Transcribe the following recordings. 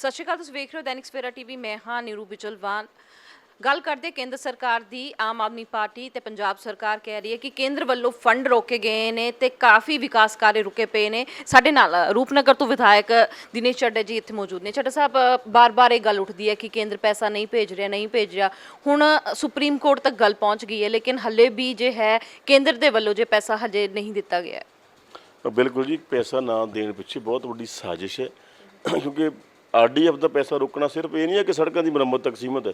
ਸਤਿ ਸ਼੍ਰੀ ਅਕਾਲ, ਤੁਸੀਂ ਵੇਖ ਰਹੇ ਹੋ ਦੈਨਿਕ ਸਵੇਰਾ ਟੀਵੀ, ਮੈਂ ਹਾਂ ਨੀਰੂ ਬਿਚਲਵਾਨ ਗੱਲ ਕਰਦੇ ਕੇਂਦਰ ਸਰਕਾਰ ਦੀ, ਆਮ ਆਦਮੀ ਪਾਰਟੀ ਤੇ ਪੰਜਾਬ ਸਰਕਾਰ ਕਹਿ ਰਹੀ ਹੈ ਕਿ ਕੇਂਦਰ ਵੱਲੋਂ ਫੰਡ ਰੋਕੇ ਗਏ ਨੇ ਤੇ ਕਾਫੀ ਵਿਕਾਸ ਕਾਰਜ ਰੁਕੇ ਪਏ ਨੇ। ਸਾਡੇ ਨਾਲ ਰੂਪਨਗਰ ਤੋਂ ਵਿਧਾਇਕ ਦਿਨੇਸ਼ ਚੱਡਾ ਜੀ ਇੱਥੇ ਮੌਜੂਦ ਨੇ। ਚੱਡਾ ਸਾਹਿਬ ਬਾਰ-ਬਾਰ ਇਹ ਗੱਲ ਉੱਠਦੀ ਹੈ ਕਿ ਕੇਂਦਰ ਪੈਸਾ ਨਹੀਂ ਭੇਜ ਰਿਹਾ, ਨਹੀਂ ਭੇਜ ਰਿਹਾ। ਹੁਣ ਸੁਪਰੀਮ ਕੋਰਟ ਤੱਕ ਗੱਲ ਪਹੁੰਚ ਗਈ ਹੈ, ਲੇਕਿਨ ਹੱਲੇ ਵੀ ਜੇ ਹੈ, ਕੇਂਦਰ ਦੇ ਵੱਲੋਂ ਜੇ ਪੈਸਾ ਹਜੇ ਨਹੀਂ ਦਿੱਤਾ ਗਿਆ ਬਿਲਕੁਲ ਜੀ, ਪੈਸਾ ਨਾ ਦੇਣ ਪਿੱਛੇ ਬਹੁਤ ਵੱਡੀ ਸਾਜ਼ਿਸ਼ ਹੈ। ਕਿਉਂਕਿ ਆਰਡੀਐਫ ਦਾ ਪੈਸਾ ਰੋਕਣਾ ਸਿਰਫ ਇਹ ਨਹੀਂ ਹੈ ਕਿ ਸੜਕਾਂ ਦੀ ਮੁਰੰਮਤ ਤੱਕ ਸੀਮਤ ਹੈ।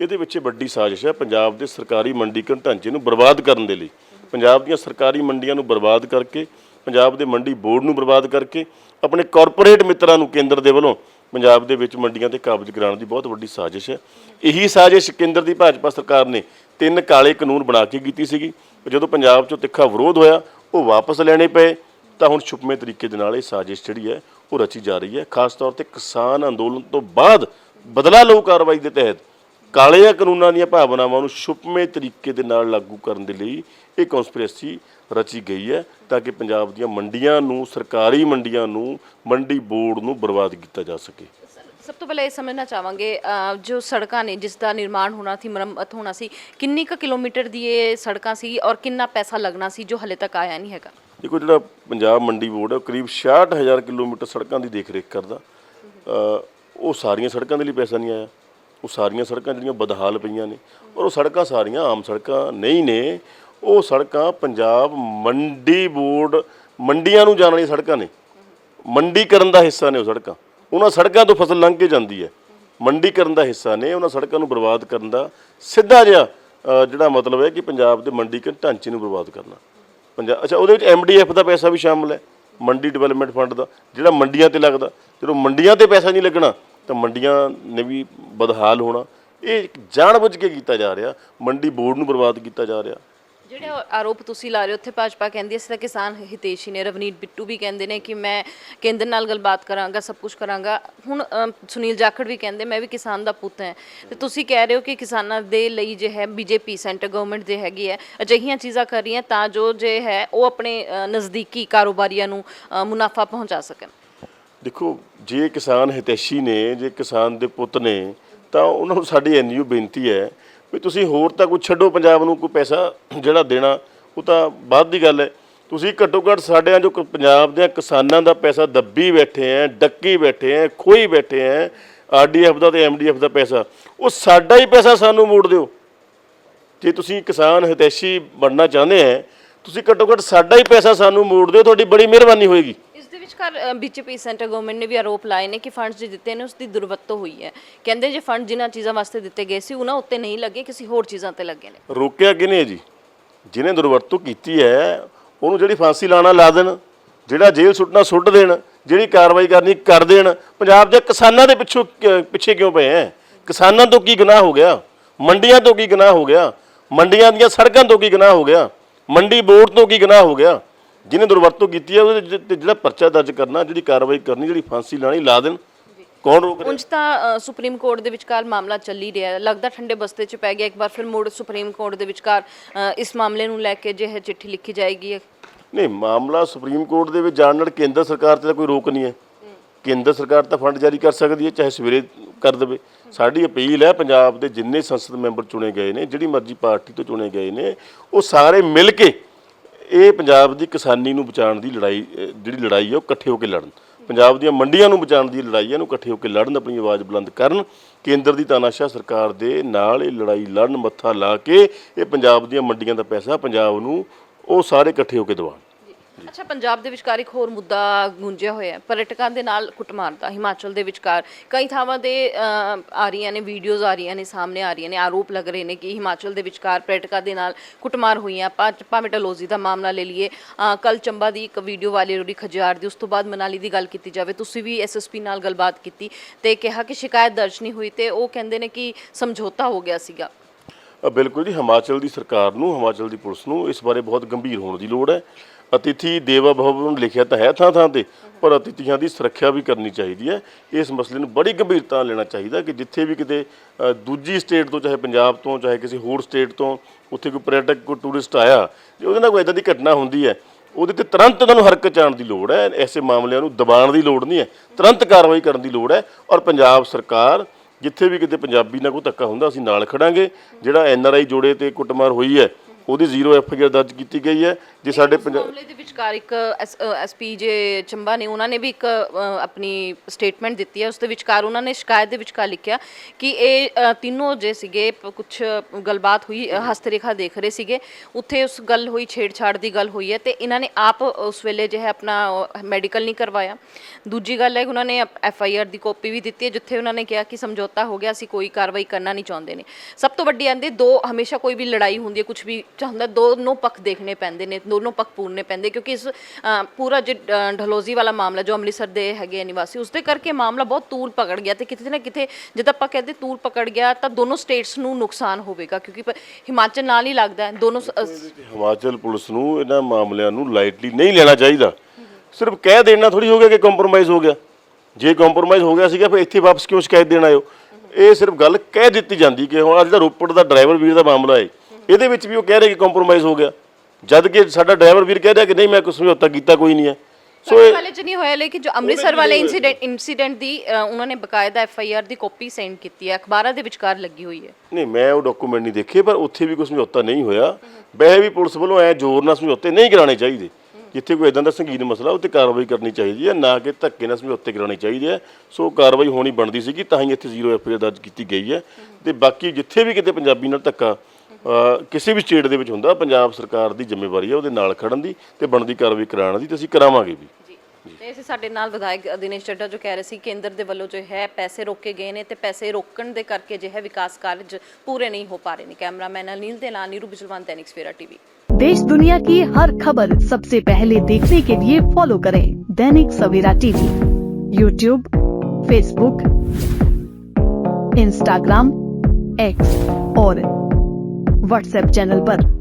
ਇਹਦੇ ਪਿੱਛੇ ਵੱਡੀ ਸਾਜ਼ਿਸ਼ ਹੈ, ਪੰਜਾਬ ਦੇ ਸਰਕਾਰੀ ਮੰਡੀਕਰਨ ਢਾਂਚੇ ਨੂੰ ਬਰਬਾਦ ਕਰਨ ਦੇ ਲਈ। ਪੰਜਾਬ ਦੀਆਂ ਸਰਕਾਰੀ ਮੰਡੀਆਂ ਨੂੰ ਬਰਬਾਦ ਕਰਕੇ, ਪੰਜਾਬ ਦੇ ਮੰਡੀ ਬੋਰਡ ਨੂੰ ਬਰਬਾਦ ਕਰਕੇ, ਆਪਣੇ ਕਾਰਪੋਰੇਟ ਮਿੱਤਰਾਂ ਨੂੰ ਕੇਂਦਰ ਦੇ ਵੱਲੋਂ ਪੰਜਾਬ ਦੇ ਵਿੱਚ ਮੰਡੀਆਂ ਤੇ ਕਾਬਜ਼ ਕਰਾਉਣ ਦੀ ਬਹੁਤ ਵੱਡੀ ਸਾਜ਼ਿਸ਼ ਹੈ। ਇਹੀ ਸਾਜ਼ਿਸ਼ ਕੇਂਦਰ ਦੀ ਭਾਜਪਾ ਸਰਕਾਰ ਨੇ ਤਿੰਨ ਕਾਲੇ ਕਾਨੂੰਨ ਬਣਾ ਕੇ ਕੀਤੀ ਸੀਗੀ। ਜਦੋਂ ਪੰਜਾਬ 'ਚੋਂ ਤਿੱਖਾ ਵਿਰੋਧ ਹੋਇਆ, ਉਹ ਵਾਪਸ ਲੈਣੇ ਪਏ, ਤਾਂ ਹੁਣ ਛੁਪਵੇਂ ਤਰੀਕੇ ਦੇ ਨਾਲ ਇਹ ਸਾਜ਼ਿਸ਼ ਜਿਹੜੀ ਹੈ ਉਹ ਰਚੀ ਜਾ ਰਹੀ ਹੈ। ਖਾਸ ਤੌਰ ਤੇ ਕਿਸਾਨ ਅੰਦੋਲਨ ਤੋਂ ਬਾਅਦ ਬਦਲਾ ਲਓ ਕਾਰਵਾਈ ਦੇ ਤਹਿਤ ਕਾਲੇ ਕਾਨੂੰਨਾਂ ਦੀਆਂ ਭਾਵਨਾਵਾਂ ਨੂੰ ਛੁਪਵੇਂ ਤਰੀਕੇ ਦੇ ਨਾਲ ਲਾਗੂ ਕਰਨ ਦੇ ਲਈ ਇਹ ਕਨਸਪੀਰੇਸੀ ਰਚੀ ਗਈ ਹੈ ਤਾਂ ਕਿ ਪੰਜਾਬ ਦੀਆਂ ਮੰਡੀਆਂ ਨੂੰ, ਸਰਕਾਰੀ ਮੰਡੀਆਂ ਨੂੰ, ਮੰਡੀ ਬੋਰਡ ਨੂੰ ਬਰਬਾਦ ਕੀਤਾ ਜਾ ਸਕੇ। ਸਭ ਤੋਂ ਪਹਿਲਾਂ ਇਹ ਸਮਝਣਾ ਚਾਹਾਂਗੇ ਜੋ ਸੜਕਾਂ ਨੇ, ਜਿਸ ਦਾ ਨਿਰਮਾਣ ਹੋਣਾ ਸੀ, ਮੁਰੰਮਤ ਹੋਣਾ ਸੀ, ਕਿੰਨੀ ਕੁ ਕਿਲੋਮੀਟਰ ਦੀ ਇਹ ਸੜਕਾਂ ਸੀ ਔਰ ਕਿੰਨਾ ਪੈਸਾ ਲੱਗਣਾ ਸੀ ਜੋ ਹਲੇ ਤੱਕ ਆਇਆ ਨਹੀਂ ਹੈਗਾ? ਦੇਖੋ ਜਿਹੜਾ ਪੰਜਾਬ ਮੰਡੀ ਬੋਰਡ ਹੈ, ਉਹ ਕਰੀਬ 66000 ਕਿਲੋਮੀਟਰ ਸੜਕਾਂ ਦੀ ਦੇਖ ਰੇਖ ਕਰਦਾ ਉਹ ਸਾਰੀਆਂ ਸੜਕਾਂ ਦੇ ਲਈ ਪੈਸਾ ਨਹੀਂ ਆਇਆ। ਉਹ ਸਾਰੀਆਂ ਸੜਕਾਂ ਜਿਹੜੀਆਂ ਬਦਹਾਲ ਪਈਆਂ ਨੇ ਔਰ ਉਹ ਸੜਕਾਂ ਸਾਰੀਆਂ ਆਮ ਸੜਕਾਂ ਨਹੀਂ ਨੇ। ਉਹ ਸੜਕਾਂ ਪੰਜਾਬ ਮੰਡੀ ਬੋਰਡ, ਮੰਡੀਆਂ ਨੂੰ ਜਾਣ ਵਾਲੀਆਂ ਸੜਕਾਂ ਨੇ। ਮੰਡੀਕਰਨ ਦਾ ਹਿੱਸਾ ਨੇ ਉਹ ਸੜਕਾਂ। ਉਹਨਾਂ ਸੜਕਾਂ ਤੋਂ ਫਸਲ ਲੰਘ ਕੇ ਜਾਂਦੀ ਹੈ। ਮੰਡੀਕਰਨ ਦਾ ਹਿੱਸਾ ਨੇ, ਉਹਨਾਂ ਸੜਕਾਂ ਨੂੰ ਬਰਬਾਦ ਕਰਨ ਦਾ ਸਿੱਧਾ ਜਿਹਾ ਜਿਹੜਾ ਮਤਲਬ ਹੈ ਕਿ ਪੰਜਾਬ ਦੇ ਮੰਡੀਕਰਨ ਢਾਂਚੇ ਨੂੰ ਬਰਬਾਦ ਕਰਨਾ। ਪੰਜਾਬ ਅੱਛਾ, ਉਹਦੇ ਵਿੱਚ ਐਮਡੀਐਫ ਦਾ ਪੈਸਾ ਵੀ ਸ਼ਾਮਲ ਹੈ, ਮੰਡੀ ਡਿਵੈਲਪਮੈਂਟ ਫੰਡ ਦਾ, ਜਿਹੜਾ ਮੰਡੀਆਂ ਤੇ ਲੱਗਦਾ। ਜਦੋਂ ਮੰਡੀਆਂ ਤੇ ਪੈਸਾ ਨਹੀਂ ਲੱਗਣਾ, ਤਾਂ ਮੰਡੀਆਂ ਨੇ ਵੀ ਬਦਹਾਲ ਹੋਣਾ। ਇਹ ਇੱਕ ਜਾਣਬੁੱਝ ਕੇ ਕੀਤਾ ਜਾ ਰਿਹਾ, ਮੰਡੀ ਬੋਰਡ ਨੂੰ ਬਰਬਾਦ ਕੀਤਾ ਜਾ ਰਿਹਾ। ਜਿਹੜੇ ਆਰੋਪ ਤੁਸੀਂ ਲਾ ਰਹੇ ਹੋ ਉੱਥੇ ਭਾਜਪਾ ਕਹਿੰਦੀ ਇਸ ਅਸੀਂ ਤਾਂ ਕਿਸਾਨ ਹਿਤੇਸ਼ੀ ਨੇ ਰਵਨੀਤ ਬਿੱਟੂ ਵੀ ਕਹਿੰਦੇ ਨੇ ਕਿ ਮੈਂ ਕੇਂਦਰ ਨਾਲ ਗੱਲਬਾਤ ਕਰਾਂਗਾ ਸਭ ਕੁਝ ਕਰਾਂਗਾ। ਹੁਣ ਅਮ, ਸੁਨੀਲ ਜਾਖੜ ਵੀ ਕਹਿੰਦੇ ਮੈਂ ਵੀ ਕਿਸਾਨ ਦਾ ਪੁੱਤ ਹਾਂ। ਤੇ ਤੁਸੀਂ ਕਹਿ ਰਹੇ ਹੋ ਕਿ ਕਿਸਾਨਾਂ ਦੇ ਲਈ ਜੇ ਹੈ ਬੀਜੇਪੀ ਸੈਂਟਰ ਗਵਰਨਮੈਂਟ ਦੇ ਹੈਗੀ ਹੈ ਅਜਿਹੀਆਂ ਚੀਜ਼ਾਂ ਕਰ ਰਹੀ ਹੈ ਤਾਂ ਜੋ ਜੇ ਹੈ ਉਹ ਆਪਣੇ ਅ, ਨਜ਼ਦੀਕੀ ਕਾਰੋਬਾਰੀਆਂ ਨੂੰ ਅ, ਮੁਨਾਫਾ ਪਹੁੰਚਾ ਸਕਣ। ਦੇਖੋ ਜੇ ਕਿਸਾਨ ਹਿਤੈਸ਼ੀ ਨੇ ਜੇ ਕਿਸਾਨ ਦੇ ਪੁੱਤ ਨੇ ਤਾਂ ਉਹਨਾਂ ਨੂੰ ਸਾਡੀ ਐਨਯੂ ਬੇਨਤੀ ਹੈ ਵੀ ਤੁਸੀਂ ਹੋਰ ਤਾਂ ਕੁਝ ਛੱਡੋ ਪੰਜਾਬ ਨੂੰ ਕੋਈ ਪੈਸਾ ਜਿਹੜਾ ਦੇਣਾ, ਉਹ ਤਾਂ ਬਾਅਦ ਦੀ ਗੱਲ ਹੈ। ਤੁਸੀਂ ਘੱਟੋ ਘੱਟ ਸਾਡਿਆਂ ਜੋ ਕ- ਪੰਜਾਬ ਦੇ ਕਿਸਾਨਾਂ ਦਾ ਪੈਸਾ ਦੱਬੀ ਬੈਠੇ ਆ ਡੱਕੀ ਬੈਠੇ ਆ ਖੋਈ ਬੈਠੇ ਆ ਆਰਡੀਐਫ ਦਾ ਤੇ ਐਮਡੀਐਫ ਦਾ ਪੈਸਾ, ਉਹ ਸਾਡਾ ਹੀ ਪੈਸਾ ਸਾਨੂੰ ਮੋੜ ਦਿਓ। ਜੇ ਤੁਸੀਂ ਕਿਸਾਨ ਹਿਤੈਸ਼ੀ ਬਣਨਾ ਚਾਹੁੰਦੇ ਆ ਤੁਸੀਂ ਘੱਟੋ ਘੱਟ ਸਾਡਾ ਹੀ ਪੈਸਾ ਸਾਨੂੰ ਮੋੜ ਦਿਓ, ਤੁਹਾਡੀ ਬੜੀ ਮਿਹਰਬਾਨੀ ਹੋਏਗੀ। ਇਸ ਦੇ ਵਿਚਕਾਰ ਸੈਂਟਰ ਗਵਰਨਮੈਂਟ ਨੇ ਵੀ ਆਰੋਪ ਲਾਏ ਨੇ ਕਿ ਫੰਡਸ ਜੇ ਦਿੱਤੇ ਨੇ ਉਸ ਦੀ ਦੁਰਵਰਤੋਂ ਹੋਈ ਹੈ। ਕਹਿੰਦੇ ਜੇ ਫੰਡ ਜਿਨ੍ਹਾਂ ਚੀਜ਼ਾਂ ਵਾਸਤੇ ਦਿੱਤੇ ਗਏ ਸੀ, ਉਹਨਾਂ ਉੱਤੇ ਨਹੀਂ ਲੱਗੇ, ਕਿਸੇ ਹੋਰ ਚੀਜ਼ਾਂ ਤੇ ਲੱਗੇ ਨੇ। ਰੋਕਿਆ ਕਿਨੇ ਹੈ ਜੀ? ਜਿਹਨੇ ਦੁਰਵਰਤੋਂ ਕੀਤੀ ਹੈ, ਉਹਨੂੰ ਜਿਹੜੀ ਫਾਂਸੀ ਲਾਣਾ ਲਾ ਦੇਣ, ਜਿਹੜਾ ਜੇਲ੍ਹ ਸੁੱਟਣਾ ਸੁੱਟ ਦੇਣ, ਜਿਹੜੀ ਕਾਰਵਾਈ ਕਰਨੀ ਕਰ ਦੇਣ। ਪੰਜਾਬ ਦੇ ਕਿਸਾਨਾਂ ਦੇ ਪਿੱਛੋਂ ਪਿੱਛੇ ਕਿਉਂ ਪਏ ਐ ਕਿਸਾਨਾਂ ਤੋਂ ਕੀ ਗੁਨਾਹ ਹੋ ਗਿਆ? ਮੰਡੀਆਂ ਤੋਂ ਕੀ ਗੁਨਾਹ ਹੋ ਗਿਆ? ਮੰਡੀਆਂ ਦੀਆਂ ਸੜਕਾਂ ਤੋਂ ਕੀ ਗੁਨਾਹ ਹੋ ਗਿਆ? ਮੰਡੀ ਬੋਰਡ ਤੋਂ ਕੀ ਗੁਨਾਹ ਹੋ ਗਿਆ? ਜਿਹਨੇ ਦੁਰਵਰਤੋਂ ਕੀਤੀ ਹੈ ਉਹਦੇ ਤੇ ਜਿਹੜਾ ਪਰਚਾ ਦਰਜ ਕਰਨਾ ਜਿਹੜੀ ਕਾਰਵਾਈ ਕਰਨੀ ਜਿਹੜੀ ਫਾਂਸੀ ਲਾਣੀ ਲਾ ਦੇਣ। ਕੌਣ ਰੋਕ ਰਿਹਾ? ਉਂਝ ਤਾਂ ਅ, ਸੁਪਰੀਮ ਕੋਰਟ ਦੇ ਵਿਚਕਾਰ ਮਾਮਲਾ ਚੱਲ ਹੀ ਰਿਹਾ ਹੈ। ਲੱਗਦਾ ਠੰਡੇ ਬਸਤੇ 'ਚ ਪੈ ਗਿਆ। ਇੱਕ ਵਾਰ ਫਿਰ ਮੁੜ ਸੁਪਰੀਮ ਕੋਰਟ ਦੇ ਵਿਚਕਾਰ ਅ, ਇਸ ਮਾਮਲੇ ਨੂੰ ਲੈ ਕੇ ਜੇ ਚਿੱਠੀ ਲਿਖੀ ਜਾਏਗੀ। ਨਹੀਂ ਮਾਮਲਾ ਸੁਪਰੀਮ ਕੋਰਟ ਦੇ ਵਿੱਚ ਜਾਣ ਨਾਲ ਕੇਂਦਰ ਸਰਕਾਰ ਤੇ ਤਾਂ ਕੋਈ ਰੋਕ ਨਹੀਂ ਹੈ। ਕੇਂਦਰ ਸਰਕਾਰ ਤਾਂ ਫੰਡ ਜਾਰੀ ਕਰ ਸਕਦੀ ਹੈ ਚਾਹੇ ਸਵੇਰੇ ਕਰ ਦੇਵੇ। ਸਾਡੀ ਅਪੀਲ ਹੈ ਪੰਜਾਬ ਦੇ ਜਿੰਨੇ ਸੰਸਦ ਮੈਂਬਰ ਚੁਣੇ ਗਏ ਨੇ ਜਿਹੜੀ ਮਰਜ਼ੀ ਪਾਰਟੀ ਤੋਂ ਚੁਣੇ ਗਏ ਨੇ ਉਹ ਸਾਰੇ ਮਿਲ ਕੇ ਇਹ ਪੰਜਾਬ ਦੀ ਕਿਸਾਨੀ ਨੂੰ ਬਚਾਉਣ ਦੀ ਲੜਾਈ, ਅਹ, ਜਿਹੜੀ ਲੜਾਈ ਹੈ ਉਹ ਇਕੱਠੇ ਹੋ ਕੇ ਲੜਨ। ਪੰਜਾਬ ਦੀਆਂ ਮੰਡੀਆਂ ਨੂੰ ਬਚਾਉਣ ਦੀ ਲੜਾਈ ਹੈ ਇਹਨੂੰ ਇਕੱਠੇ ਹੋ ਕੇ ਲੜਨ, ਆਪਣੀ ਆਵਾਜ਼ ਬੁਲੰਦ ਕਰਨ। ਕੇਂਦਰ ਦੀ ਤਾਨਾਸ਼ਾਹ ਸਰਕਾਰ ਦੇ ਨਾਲ ਇਹ ਲੜਾਈ ਲੜਨ, ਮੱਥਾ ਲਾ ਕੇ ਇਹ ਪੰਜਾਬ ਦੀਆਂ ਮੰਡੀਆਂ ਦਾ ਪੈਸਾ ਪੰਜਾਬ ਨੂੰ ਉਹ ਸਾਰੇ ਇਕੱਠੇ ਹੋ ਕੇ ਦਿਵਾਉਣ। ਅੱਛਾ ਪੰਜਾਬ ਦੇ ਵਿਚਕਾਰ ਇੱਕ ਹੋਰ ਮੁੱਦਾ ਗੂੰਜਿਆ ਹੋਇਆ ਹੈ। ਪਰਯਟਕਾਂ ਦੇ ਨਾਲ ਕੁੱਟਮਾਰ ਦਾ ਹਿਮਾਚਲ ਦੇ ਵਿਚਕਾਰ। ਕਈ ਥਾਵਾਂ ਤੇ ਅ, ਆ ਰਹੀਆਂ ਨੇ ਵੀਡੀਓਜ਼ ਆ ਰਹੀਆਂ ਨੇ ਸਾਹਮਣੇ ਆ ਰਹੀਆਂ ਨੇ ਆਰੋਪ ਲੱਗ ਰਹੇ ਨੇ ਕਿ ਹਿਮਾਚਲ ਦੇ ਵਿਚਕਾਰ ਪਰਯਟਕਾਂ ਦੇ ਨਾਲ ਕੁੱਟਮਾਰ ਹੋਈਆਂ ਆਪਾਂ ਭਾਵੇਂ ਟਲੋਜ਼ੀ ਦਾ ਮਾਮਲਾ ਲੈ ਲਈਏ ਕੱਲ ਚੰਬਾ ਦੀ ਇੱਕ ਵੀਡੀਓ ਵਾਲੀ ਰੋੜੀ ਖਜਿਆਰ ਦੀ ਉਸ ਤੋਂ ਬਾਅਦ ਮਨਾਲੀ ਦੀ ਗੱਲ ਕੀਤੀ ਜਾਵੇ ਤੁਸੀਂ ਵੀ ਐਸਐਸਪੀ ਨਾਲ ਗੱਲਬਾਤ ਕੀਤੀ ਤੇ ਕਿਹਾ ਕਿ ਸ਼ਿਕਾਇਤ ਦਰਜ ਨਹੀਂ ਹੋਈ ਤੇ ਉਹ ਕਹਿੰਦੇ ਨੇ ਕਿ ਸਮਝੌਤਾ ਹੋ ਗਿਆ ਸੀਗਾ। ਅ, ਬਿਲਕੁਲ ਜੀ ਹਿਮਾਚਲ ਦੀ ਸਰਕਾਰ ਨੂੰ ਹਿਮਾਚਲ ਦੀ ਪੁਲਿਸ ਨੂੰ ਇਸ ਬਾਰੇ ਬਹੁਤ ਗੰਭੀਰ ਹੋਣ ਦੀ ਲੋੜ ਹੈ। ਅਤਿਥੀ ਦੇਵਾ ਭਵ ਨੂੰ ਲਿਖਿਆ ਤਾਂ ਹੈ ਥਾਂ ਥਾਂ ਤੇ ਪਰ ਅਤਿਥੀਆਂ ਦੀ ਸੁਰੱਖਿਆ ਵੀ ਕਰਨੀ ਚਾਹੀਦੀ ਹੈ। ਇਸ ਮਸਲੇ ਨੂੰ ਬੜੀ ਗੰਭੀਰਤਾ ਨਾਲ ਲੈਣਾ ਚਾਹੀਦਾ ਕਿ ਜਿੱਥੇ ਵੀ ਕਿਤੇ ਅ, ਦੂਜੀ ਸਟੇਟ ਤੋਂ ਚਾਹੇ ਪੰਜਾਬ ਤੋਂ ਚਾਹੇ ਕਿਸੇ ਹੋਰ ਸਟੇਟ ਤੋਂ ਉੱਥੇ ਕੋਈ ਪਰਯਟਕ ਕੋਈ ਟੂਰਿਸਟ ਆਇਆ ਜੇ ਉਹਦੇ ਨਾਲ ਕੋਈ ਇਦਾਂ ਦੀ ਘਟਨਾ ਹੁੰਦੀ ਹੈ ਉਹਦੇ ਤੇ ਤੁਰੰਤ ਉਹਨਾਂ ਨੂੰ ਹਰਕਤ 'ਚ ਆਉਣ ਦੀ ਲੋੜ ਹੈ। ਐਸੇ ਮਾਮਲਿਆਂ ਨੂੰ ਦਬਾਉਣ ਦੀ ਲੋੜ ਨਹੀਂ ਹੈ। ਤੁਰੰਤ ਕਾਰਵਾਈ ਕਰਨ ਦੀ ਲੋੜ ਹੈ ਔਰ ਪੰਜਾਬ ਸਰਕਾਰ ਜਿੱਥੇ ਵੀ ਕਿਤੇ ਪੰਜਾਬੀ ਨਾਲ ਕੋਈ ਧੱਕਾ ਹੁੰਦਾ ਅਸੀਂ ਨਾਲ ਖੜਾਂਗੇ। ਜਿਹੜਾ ਐਨ ਆਰ ਆਈ ਜੋੜੇ ਤੇ ਕੁੱਟਮਾਰ ਹੋਈ ਹੈ ਉਹਦੀ ਜ਼ੀਰੋ ਐਫ ਆਈ ਆਰ ਦਰਜ ਕੀਤੀ ਗਈ ਹੈ ਜੇ ਸਾਡੇ ਪੰਜਾਬ ਮਾਮਲੇ ਦੇ ਵਿਚਕਾਰ ਇੱਕ ਐਸਪੀ ਜੇ ਚੰਬਾ ਨੇ ਉਹਨਾਂ ਨੇ ਵੀ ਇੱਕ ਅ, ਆਪਣੀ ਸਟੇਟਮੈਂਟ ਦਿੱਤੀ ਹੈ। ਉਸ ਦੇ ਵਿਚਕਾਰ ਉਹਨਾਂ ਨੇ ਸ਼ਿਕਾਇਤ ਦੇ ਵਿਚਕਾਰ ਲਿਖਿਆ ਕਿ ਇਹ ਅ, ਤਿੰਨੋਂ ਜੇ ਸੀਗੇ ਕੁਝ ਗੱਲਬਾਤ ਹੋਈ ਅ, ਹਸਤ ਰੇਖਾ ਦੇਖ ਰਹੇ ਸੀਗੇ। ਉੱਥੇ ਉਸ ਗੱਲ ਹੋਈ ਛੇੜਛਾੜ ਦੀ ਗੱਲ ਹੋਈ ਹੈ ਤੇ ਇਹਨਾਂ ਨੇ ਆਪ ਉਸ ਵੇਲੇ ਜੋ ਹੈ ਆਪਣਾ ਮੈਡੀਕਲ ਨਹੀਂ ਕਰਵਾਇਆ। ਦੂਜੀ ਗੱਲ ਹੈ ਕਿ ਉਹਨਾਂ ਨੇ ਐਫ ਆਈ ਆਰ ਦੀ ਕਾਪੀ ਵੀ ਦਿੱਤੀ ਹੈ ਜਿੱਥੇ ਉਹਨਾਂ ਨੇ ਕਿਹਾ ਕਿ ਸਮਝੌਤਾ ਹੋ ਗਿਆ ਅਸੀਂ ਕੋਈ ਕਾਰਵਾਈ ਕਰਨਾ ਨਹੀਂ ਚਾਹੁੰਦੇ ਨੇ। ਸਭ ਤੋਂ ਵੱਡੀ ਆਂਦੇ ਦੋ ਹਮੇਸ਼ਾ ਕੋਈ ਵੀ ਲੜਾਈ ਹੁੰਦੀ ਹੈ ਕੁਝ ਵੀ ਚਾਹੁੰਦਾ ਦੋਨੋਂ ਪੱਖ ਦੇਖਣੇ ਪੈਂਦੇ ਨੇ ਦੋਨੋਂ ਪੱਖ ਪੂਰਨੇ ਪੈਂਦੇ ਕਿਉਂਕਿ ਇਸ ਅ, ਪੂਰਾ ਜੇ ਅ, ਢਲੋਜ਼ੀ ਵਾਲਾ ਮਾਮਲਾ ਜੋ ਅੰਮ੍ਰਿਤਸਰ ਦੇ ਹੈਗੇ ਆ ਨਿਵਾਸੀ ਉਸ ਦੇ ਕਰਕੇ ਮਾਮਲਾ ਬਹੁਤ ਤੂਲ ਪਕੜ ਗਿਆ ਤੇ ਕਿਤੇ ਨਾ ਕਿਤੇ ਜਦ ਆਪਾਂ ਕਹਿੰਦੇ ਤੂਲ ਪਕੜ ਗਿਆ ਤਾਂ ਦੋਨੋਂ ਸਟੇਟਸ ਨੂੰ ਨੁਕਸਾਨ ਹੋਵੇਗਾ ਕਿਉਂਕਿ ਪ- ਹਿਮਾਚਲ ਨਾਲ ਹੀ ਲੱਗਦਾ ਹੈ ਦੋਨੋਂ ਸ- ਅ, ਹਿਮਾਚਲ ਪੁਲਿਸ ਨੂੰ ਇਹਨਾਂ ਮਾਮਲਿਆਂ ਨੂੰ ਲਾਈਟਲੀ ਨਹੀਂ ਲੈਣਾ ਚਾਹੀਦਾ। ਸਿਰਫ ਕਹਿ ਦੇਣਾ ਥੋੜੀ ਹੋ ਗਿਆ ਕਿ ਕੰਪਰੋਮਾਈਜ਼ ਹੋ ਗਿਆ। ਜੇ ਕੰਪਰੋਮਾਈਜ਼ ਹੋ ਗਿਆ ਸੀਗਾ ਫਿਰ ਇੱਥੇ ਵਾਪਸ ਕਿਉਂ ਸ਼ਿਕਾਇਤ ਦੇਣ ਆਇਓ ਇਹ ਸਿਰਫ ਗੱਲ ਕਹਿ ਦਿੱਤੀ ਜਾਂਦੀ ਕਿ ਹੁਣ ਅੱਜ ਦਾ ਰੋਪੜ ਦਾ ਡਰਾਈਵਰ ਵੀਰ ਦਾ ਮਾਮਲਾ ਹੈ। ਇਹਦੇ ਵਿੱਚ ਵੀ ਉਹ ਕਹਿ ਰਹੇ ਕਿ ਕੰਪਰੋਮਾਈਜ਼ ਹੋ ਗਿਆ। ਜਦ ਕਿ ਸਾਡਾ ਡਰਾਈਵਰ ਵੀਰ ਕਹਿ ਰਿਹਾ ਕਿ ਨਹੀਂ ਮੈਂ ਕੋਈ ਸਮਝੌਤਾ ਕੀਤਾ ਕੋਈ ਨਹੀਂ ਹੈ। ਸੋ ਇਹ ਵਾਲੇ ਚ ਨਹੀਂ ਹੋਇਆ ਲੇਕਿਨ ਜੋ ਅੰਮ੍ਰਿਤਸਰ ਵਾਲੇ ਇਨਸੀਡੈਂਟ ਇਨਸੀਡੈਂਟ ਦੀ ਅ, ਉਹਨਾਂ ਨੇ ਬਕਾਇਦਾ ਐਫ ਆਈ ਆਰ ਦੀ ਕਾਪੀ ਸੈਂਡ ਕੀਤੀ ਹੈ। ਅਖਬਾਰਾਂ ਦੇ ਵਿਚਕਾਰ ਲੱਗੀ ਹੋਈ ਹੈ। ਨਹੀਂ ਮੈਂ ਉਹ ਡਾਕੂਮੈਂਟ ਨਹੀਂ ਦੇਖੇ ਪਰ ਉੱਥੇ ਵੀ ਕੋਈ ਸਮਝੌਤਾ ਨਹੀਂ ਹੋਇਆ। ਵੈਸੇ ਵੀ ਪੁਲਿਸ ਵੱਲੋਂ ਐ ਜ਼ੋਰ ਨਾਲ ਸਮਝੌਤੇ ਨਹੀਂ ਕਰਾਣੇ ਚਾਹੀਦੇ। ਜਿੱਥੇ ਕੋਈ ਇਦਾਂ ਦਾ ਸੰਗੀਨ ਮਸਲਾ ਉੱਤੇ ਕਾਰਵਾਈ ਕਰਨੀ ਚਾਹੀਦੀ ਹੈ ਨਾ ਕਿ ਧੱਕੇ ਨਾਲ ਸਮਝੌਤੇ ਕਰਾਉਣੇ ਚਾਹੀਦੇ ਆ ਸੋ ਕਾਰਵਾਈ ਹੋਣੀ ਬਣਦੀ ਸੀਗੀ ਤਾਂ ਹੀ ਇੱਥੇ ਜ਼ੀਰੋ ਐਫ ਦਰਜ ਕੀਤੀ ਗਈ ਹੈ। ਤੇ ਬਾਕੀ ਜਿੱਥੇ ਵੀ ਕਿਤੇ ਪੰਜਾਬੀ ਨਾਲ ਧੱਕਾ ਕਿਸੇ ਵੀ ਸਟੇਟ ਦੇ ਵਿੱਚ ਹੁੰਦਾ ਪੰਜਾਬ ਸਰਕਾਰ ਦੀ ਜ਼ਿੰਮੇਵਾਰੀ ਹੈ ਉਹਦੇ ਨਾਲ ਖੜਨ ਦੀ ਤੇ ਬਣਦੀ ਕਾਰਵਾਈ ਕਰਾਉਣ ਦੀ ਤੇ ਅਸੀਂ ਕਰਾਵਾਂਗੇ ਵੀ ਤੇ ਇਸੇ ਸਾਡੇ ਨਾਲ ਵਿਧਾਇਕ ਦਿਨੇਸ਼ ਚੱਡਾ ਜੋ ਕਹਿ ਰਹੇ ਸੀ ਕੇਂਦਰ ਦੇ ਵੱਲੋਂ ਜੋ ਹੈ ਪੈਸੇ ਰੋਕੇ ਗਏ ਨੇ ਤੇ ਪੈਸੇ ਰੋਕਣ ਦੇ ਕਰਕੇ ਜੋ ਹੈ ਵਿਕਾਸ ਕਾਰਜ ਪੂਰੇ ਨਹੀਂ ਹੋ ਪਾ ਰਹੇ ਨੇ ਕੈਮਰਾਮੈਨ ਅਨੀਲ ਦੇ ਨਾਲ ਨੀਰੂ ਬਿਜਲਵਾਨ दैनिक सवेरा टीवी देश दुनिया की हर खबर सबसे पहले देखने के लिए फॉलो करें Dainik Savera TV YouTube Facebook Instagram X और व्हाट्सएप चैनल पर।